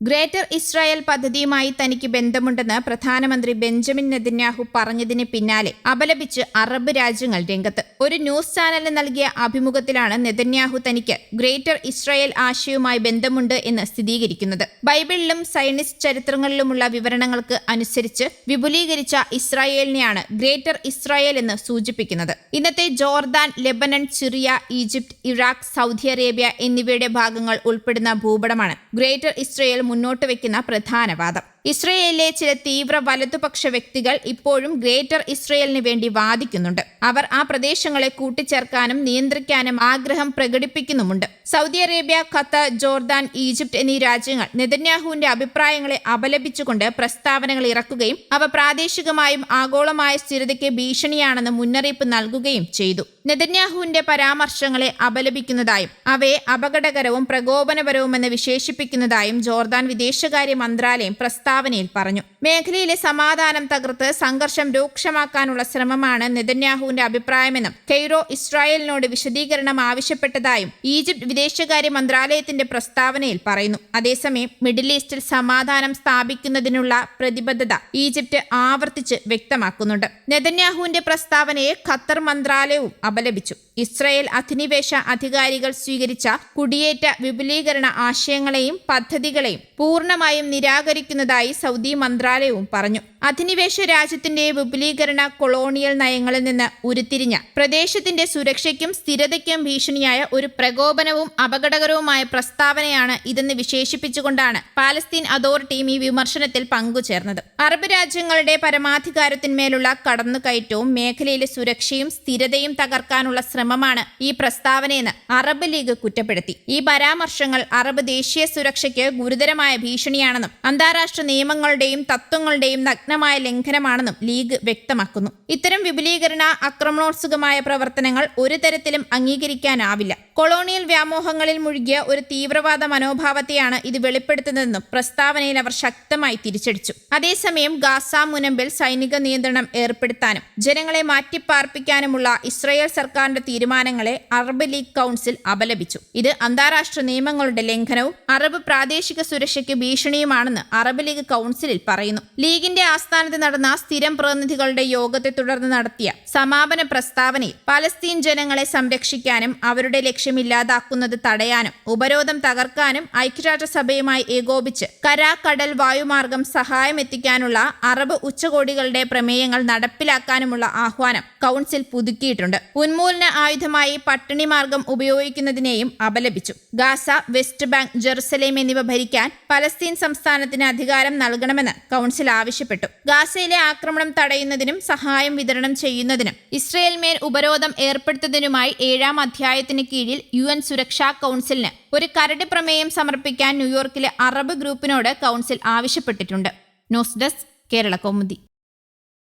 Greater Israel പദ്ധതിയുമായി തനിക്ക് ബന്ധമുണ്ടെന്ന് പ്രധാനമന്ത്രി ബെഞ്ചമിൻ നെതന്യാഹു പറഞ്ഞതിന് പിന്നാലെ അപലപിച്ച് അറബ് രാജ്യങ്ങൾ രംഗത്ത്. ഒരു ന്യൂസ് ചാനലിന് നൽകിയ അഭിമുഖത്തിലാണ് നെതന്യാഹു തനിക്ക് ഗ്രേറ്റർ ഇസ്രായേൽ ആശയവുമായി ബന്ധമുണ്ട് എന്ന് സ്ഥിരീകരിക്കുന്നത്. ബൈബിളിലും സൈനിസ്റ്റ് ചരിത്രങ്ങളിലുമുള്ള വിവരണങ്ങൾക്ക് അനുസരിച്ച് വിപുലീകരിച്ച ഇസ്രായേലിനെയാണ് ഗ്രേറ്റർ ഇസ്രായേൽ എന്ന് സൂചിപ്പിക്കുന്നത്. ഇന്നത്തെ Jordan Lebanon Syria Egypt Iraq Saudi Arabia എന്നിവയുടെ ഭാഗങ്ങൾ ഉൾപ്പെടുന്ന ഭൂപടമാണ് ഗ്രേറ്റർ ഇസ്രായേൽ മുന്നോട്ട് വയ്ക്കുന്ന പ്രധാന വാദം ഇസ്രയേലിലെ ചില തീവ്ര വലതുപക്ഷ വ്യക്തികൾ ഇപ്പോഴും ഗ്രേറ്റർ ഇസ്രയേലിന് വേണ്ടി വാദിക്കുന്നുണ്ട്. അവർ ആ പ്രദേശങ്ങളെ കൂട്ടിച്ചേർക്കാനും നിയന്ത്രിക്കാനും ആഗ്രഹം പ്രകടിപ്പിക്കുന്നുമുണ്ട്. Saudi Arabia Qatar Jordan Egypt എന്നീ രാജ്യങ്ങൾ നെതന്യാഹുവിന്റെ അഭിപ്രായങ്ങളെ അപലപിച്ചുകൊണ്ട് പ്രസ്താവനകൾ ഇറക്കുകയും അവ പ്രാദേശികമായും ആഗോളമായ സ്ഥിരതയ്ക്ക് ഭീഷണിയാണെന്ന് മുന്നറിയിപ്പ് നൽകുകയും ചെയ്തു. നെതന്യാഹുവിന്റെ പരാമർശങ്ങളെ അപലപിക്കുന്നതായും അവയെ അപകടകരവും പ്രകോപനപരവുമെന്ന് വിശേഷിപ്പിക്കുന്നതായും ജോർദാൻ വിദേശകാര്യ മന്ത്രാലയം പ്രസ്താവനയിൽ പറഞ്ഞു. മേഖലയിലെ സമാധാനം തകർത്ത് സംഘർഷം രൂക്ഷമാക്കാനുള്ള ശ്രമമാണ് നെതന്യാഹുവിന്റെ അഭിപ്രായമെന്നും കെയ്റോ ഇസ്രായേലിനോട് വിശദീകരണം ആവശ്യപ്പെട്ടതായും ഈജിപ്ത് വിദേശകാര്യ മന്ത്രാലയത്തിന്റെ പ്രസ്താവനയിൽ പറയുന്നു. അതേസമയം മിഡിൽ ഈസ്റ്റിൽ സമാധാനം സ്ഥാപിക്കുന്നതിനുള്ള പ്രതിബദ്ധത ഈജിപ്ത് ആവർത്തിച്ച് വ്യക്തമാക്കുന്നുണ്ട്. നെതന്യാഹുവിന്റെ പ്രസ്താവനയെ ഖത്തർ മന്ത്രാലയവും അപലപിച്ചു. ഇസ്രയേൽ അധിനിവേശ അധികാരികൾ സ്വീകരിച്ച കുടിയേറ്റ വിപുലീകരണ ആശയങ്ങളെയും പദ്ധതികളെയും പൂർണമായും നിരാകരിക്കുന്നതായി സൗദി മന്ത്രാലയവും പറഞ്ഞു. അധിനിവേശ രാജ്യത്തിന്റെ വിപുലീകരണ കൊളോണിയൽ നയങ്ങളിൽ നിന്ന് ഉരുത്തിരിഞ്ഞ പ്രദേശത്തിന്റെ സുരക്ഷയ്ക്കും സ്ഥിരതയ്ക്കും ഭീഷണിയായ ഒരു പ്രകോപനവും അപകടകരവുമായ പ്രസ്താവനയാണ് ഇതെന്ന് വിശേഷിപ്പിച്ചുകൊണ്ടാണ് പാലസ്തീൻ അതോറിറ്റിയും ഈ വിമർശനത്തിൽ പങ്കുചേർന്നത്. അറബ് രാജ്യങ്ങളുടെ പരമാധികാരത്തിന്മേലുള്ള കടന്നുകയറ്റവും മേഖലയിലെ സുരക്ഷയും സ്ഥിരതയും തകർക്കാനുള്ള ശ്രമമാണ് ഈ പ്രസ്താവനയെന്ന് അറബ് ലീഗ് കുറ്റപ്പെടുത്തി. ഈ പരാമർശങ്ങൾ അറബ് ദേശീയ സുരക്ഷയ്ക്ക് ഗുരുതരമായ ഭീഷണിയാണെന്നും അന്താരാഷ്ട്ര നിയമങ്ങളുടെയും തത്വങ്ങളുടെയും നഗ്നമായ ലംഘനമാണെന്നും ലീഗ് വ്യക്തമാക്കുന്നു. ഇത്തരം വിപുലീകരണ ആക്രമണോത്സുകമായ പ്രവർത്തനങ്ങൾ ഒരു തരത്തിലും അംഗീകരിക്കാനാവില്ല. കൊളോണിയൽ വ്യാമോഹങ്ങളിൽ മുഴുകിയ ഒരു തീവ്രവാദ മനോഭാവത്തെയാണ് ഇത് വെളിപ്പെടുത്തുന്നതെന്നും പ്രസ്താവനയിൽ അവർ ശക്തമായി തിരിച്ചടിച്ചു. അതേസമയം ഗാസ മുനമ്പിൽ സൈനിക നിയന്ത്രണം ഏർപ്പെടുത്താനും ജനങ്ങളെ മാറ്റിപ്പാർപ്പിക്കാനുമുള്ള ഇസ്രയേൽ സർക്കാരിന്റെ തീരുമാനങ്ങളെ അറബ് ലീഗ് കൗൺസിൽ അപലപിച്ചു. ഇത് അന്താരാഷ്ട്ര നിയമങ്ങളുടെ ലംഘനവും അറബ് പ്രാദേശിക സുരക്ഷയ്ക്ക് ഭീഷണിയുമാണെന്ന് അറബ് ലീഗ് കൗൺസിലിൽ പറയുന്നു. ലീഗിന്റെ ആസ്ഥാനത്ത് നടന്ന സ്ഥിരം പ്രതിനിധികളുടെ യോഗത്തെ തുടർന്ന് നടത്തിയ സമാപന പ്രസ്താവനയിൽ പലസ്തീൻ ജനങ്ങളെ സംരക്ഷിക്കാനും അവരുടെ ലക്ഷ്യമില്ലാതാക്കുന്നത് തടയാനും ഉപരോധം തകർക്കാനും ഐക്യരാഷ്ട്രസഭയുമായി ഏകോപിച്ച് കര കടൽ വായുമാർഗം സഹായം എത്തിക്കാനുള്ള അറബ് ഉച്ചകോടികളുടെ പ്രമേയങ്ങൾ നടപ്പിലാക്കാനുമുള്ള ആഹ്വാനം കൗൺസിൽ പുതുക്കിയിട്ടുണ്ട്. ഉന്മൂലന ആയുധമായി പട്ടിണി മാർഗം ഉപയോഗിക്കുന്നതിനെയും അപലപിച്ചു. ഗാസ വെസ്റ്റ് ബാങ്ക് ജെറുസലേം എന്നിവ ഭരിക്കാൻ പലസ്തീൻ സംസ്ഥാനത്തിന് അധികാരം നൽകണമെന്ന് കൗൺസിൽ ആവശ്യപ്പെട്ടു. ഗാസയിലെ ആക്രമണം തടയുന്നതിനും സഹായം വിതരണം ചെയ്യുന്നതിനും ഇസ്രയേൽ മേൽ ഉപരോധം ഏർപ്പെടുത്തുന്നതിനുമായി ഏഴാം അധ്യായത്തിന് കീഴിൽ യു എൻ സുരക്ഷാ കൗൺസിലിന് ഒരു കരട് പ്രമേയം സമർപ്പിക്കാൻ ന്യൂയോർക്കിലെ അറബ് ഗ്രൂപ്പിനോട് കൗൺസിൽ ആവശ്യപ്പെട്ടിട്ടുണ്ട്. News desk Kerala Kaumudi.